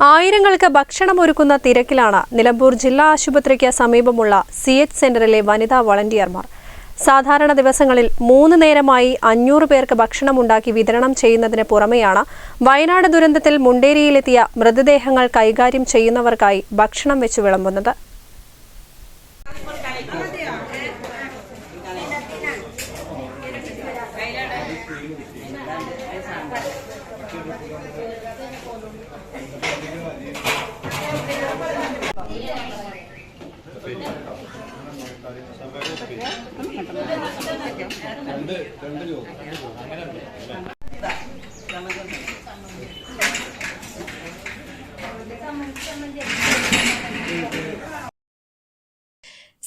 ആയിരങ്ങൾക്ക് ഭക്ഷണം ഒരുക്കുന്ന തിരക്കിലാണ് നിലമ്പൂർ ജില്ലാ ആശുപത്രിക്ക് സമീപമുള്ള സി എച്ച് സെന്ററിലെ വനിതാ വളണ്ടിയർമാർ. സാധാരണ ദിവസങ്ങളിൽ മൂന്ന് നേരമായി അഞ്ഞൂറ് പേർക്ക് ഭക്ഷണം ഉണ്ടാക്കി വിതരണം ചെയ്യുന്നതിന് പുറമെയാണ് വയനാട് ദുരന്തത്തിൽ മുണ്ടേരിയിലെത്തിയ മൃതദേഹങ്ങൾ കൈകാര്യം ചെയ്യുന്നവർക്കായി ഭക്ഷണം വെച്ച് വിളമ്പുന്നത്. രണ്ട് രണ്ട് ജോബ് അങ്ങനെ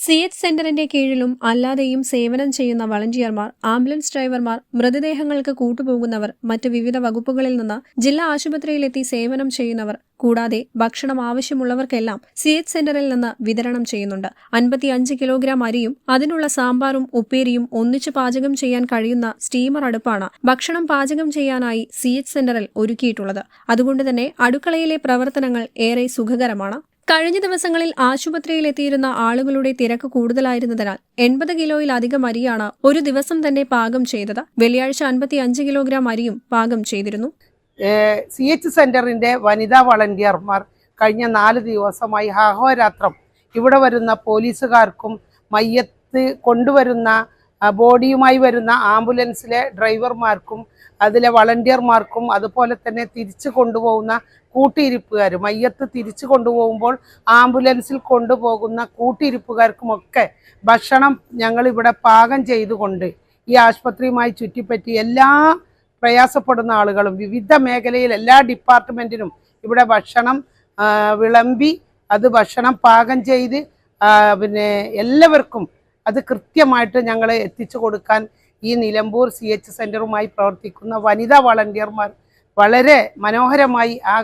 സി എച്ച് സെന്ററിന്റെ കീഴിലും അല്ലാതെയും സേവനം ചെയ്യുന്ന വളണ്ടിയർമാർ ആംബുലൻസ് ഡ്രൈവർമാർ മൃതദേഹങ്ങൾക്ക് കൂട്ടുപോകുന്നവർ മറ്റ് വിവിധ വകുപ്പുകളിൽ നിന്ന് ജില്ലാ ആശുപത്രിയിലെത്തി സേവനം ചെയ്യുന്നവർ കൂടാതെ ഭക്ഷണം ആവശ്യമുള്ളവർക്കെല്ലാം സി എച്ച് സെന്ററിൽ നിന്ന് വിതരണം ചെയ്യുന്നുണ്ട്. അൻപത്തിയഞ്ച് കിലോഗ്രാം അരിയും അതിനുള്ള സാമ്പാറും ഉപ്പേരിയും ഒന്നിച്ച് പാചകം ചെയ്യാൻ കഴിയുന്ന സ്റ്റീമർ അടുപ്പാണ് ഭക്ഷണം പാചകം ചെയ്യാനായി സി എച്ച് സെന്ററിൽ ഒരുക്കിയിട്ടുള്ളത്. അതുകൊണ്ട് തന്നെ അടുക്കളയിലെ പ്രവർത്തനങ്ങൾ ഏറെ സുഖകരമാണ്. കഴിഞ്ഞ ദിവസങ്ങളിൽ ആശുപത്രിയിൽ എത്തിയിരുന്ന ആളുകളുടെ തിരക്ക് കൂടുതലായിരുന്നതിനാൽ എൺപത് കിലോയിലധികം അരിയാണ് ഒരു ദിവസം തന്നെ പാകം ചെയ്തത്. വെള്ളിയാഴ്ച അൻപത്തി അഞ്ച് കിലോഗ്രാം അരിയും പാകം ചെയ്തിരുന്നു. സി എച്ച് സെന്ററിന്റെ വനിതാ വളണ്ടിയർമാർ കഴിഞ്ഞ നാല് ദിവസമായി അഹോരാത്രം ഇവിടെ വരുന്ന പോലീസുകാർക്കും മയ്യത്ത് കൊണ്ടുവരുന്ന ബോഡിയുമായി വരുന്ന ആംബുലൻസിലെ ഡ്രൈവർമാർക്കും അതിലെ വളണ്ടിയർമാർക്കും അതുപോലെ തന്നെ തിരിച്ചു കൊണ്ടുപോകുന്ന കൂട്ടിയിരിപ്പുകാരും മയ്യത്ത് തിരിച്ചു കൊണ്ടുപോകുമ്പോൾ ആംബുലൻസിൽ കൊണ്ടുപോകുന്ന കൂട്ടിയിരിപ്പുകാർക്കുമൊക്കെ ഭക്ഷണം ഞങ്ങൾ ഇവിടെ പാകം ചെയ്തുകൊണ്ട് ഈ ആശുപത്രിയുമായി ചുറ്റിപ്പറ്റി എല്ലാ പ്രയാസപ്പെടുന്ന ആളുകളും വിവിധ മേഖലയിൽ എല്ലാ ഡിപ്പാർട്ട്മെന്റിനും ഇവിടെ ഭക്ഷണം വിളമ്പി അത് ഭക്ഷണം പാകം ചെയ്ത് പിന്നെ എല്ലാവർക്കും അത് കൃത്യമായിട്ട് ഞങ്ങൾ എത്തിച്ചു കൊടുക്കാൻ ഈ നിലമ്പൂർ സി എച്ച് സെന്ററുമായി പ്രവർത്തിക്കുന്ന വനിതാ വളണ്ടിയർമാർ വളരെ മനോഹരമായി ആ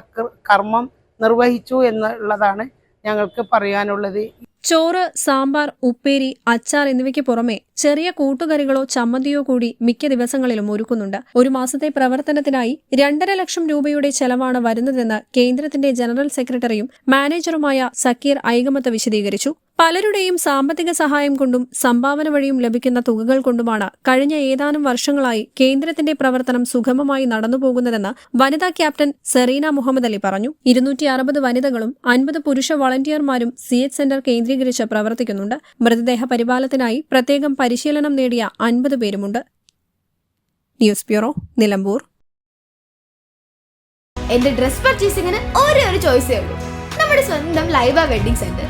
കർമ്മം നിർവഹിച്ചു എന്നുള്ളതാണ് ഞങ്ങൾക്ക് പറയാനുള്ളത്. ചോറ് സാമ്പാർ ഉപ്പേരി അച്ചാർ എന്നിവയ്ക്ക് പുറമെ ചെറിയ കൂട്ടുകറികളോ ചമ്മന്തിയോ കൂടി മിക്ക ദിവസങ്ങളിലും ഒരുക്കുന്നുണ്ട്. ഒരു മാസത്തെ പ്രവർത്തനത്തിനായി രണ്ടര ലക്ഷം രൂപയുടെ ചെലവാണ് വരുന്നതെന്ന് കേന്ദ്രത്തിന്റെ ജനറൽ സെക്രട്ടറിയും മാനേജറുമായ സക്കീർ ഐകമത്ത് വിശദീകരിച്ചു. പലരുടെയും സാമ്പത്തിക സഹായം കൊണ്ടും സംഭാവന വഴിയും ലഭിക്കുന്ന തുകകൾ കൊണ്ടുമാണ് കഴിഞ്ഞ ഏതാനും വർഷങ്ങളായി കേന്ദ്രത്തിന്റെ പ്രവർത്തനം സുഗമമായി നടന്നുപോകുന്നതെന്ന് വനിതാ ക്യാപ്റ്റൻ സെറീന മുഹമ്മദ് അലി പറഞ്ഞു. ഇരുന്നൂറ്റി അറുപത് വനിതകളും അൻപത് പുരുഷ വളണ്ടിയർമാരും സി എച്ച് സെന്റർ കേന്ദ്രീകരിച്ച് പ്രവർത്തിക്കുന്നുണ്ട്. മൃതദേഹ പരിപാലനത്തിനായി പ്രത്യേകം പരിശീലനം നേടിയ അൻപത് പേരുമുണ്ട്. News bureau Nilambur. എന്റെ ഡ്രസ് പർച്ചേസിംഗിന് ഒരേ ഒരു ചോയ്സേ ഉള്ളൂ. നമ്മുടെ സ്വന്തം Laiba wedding centre.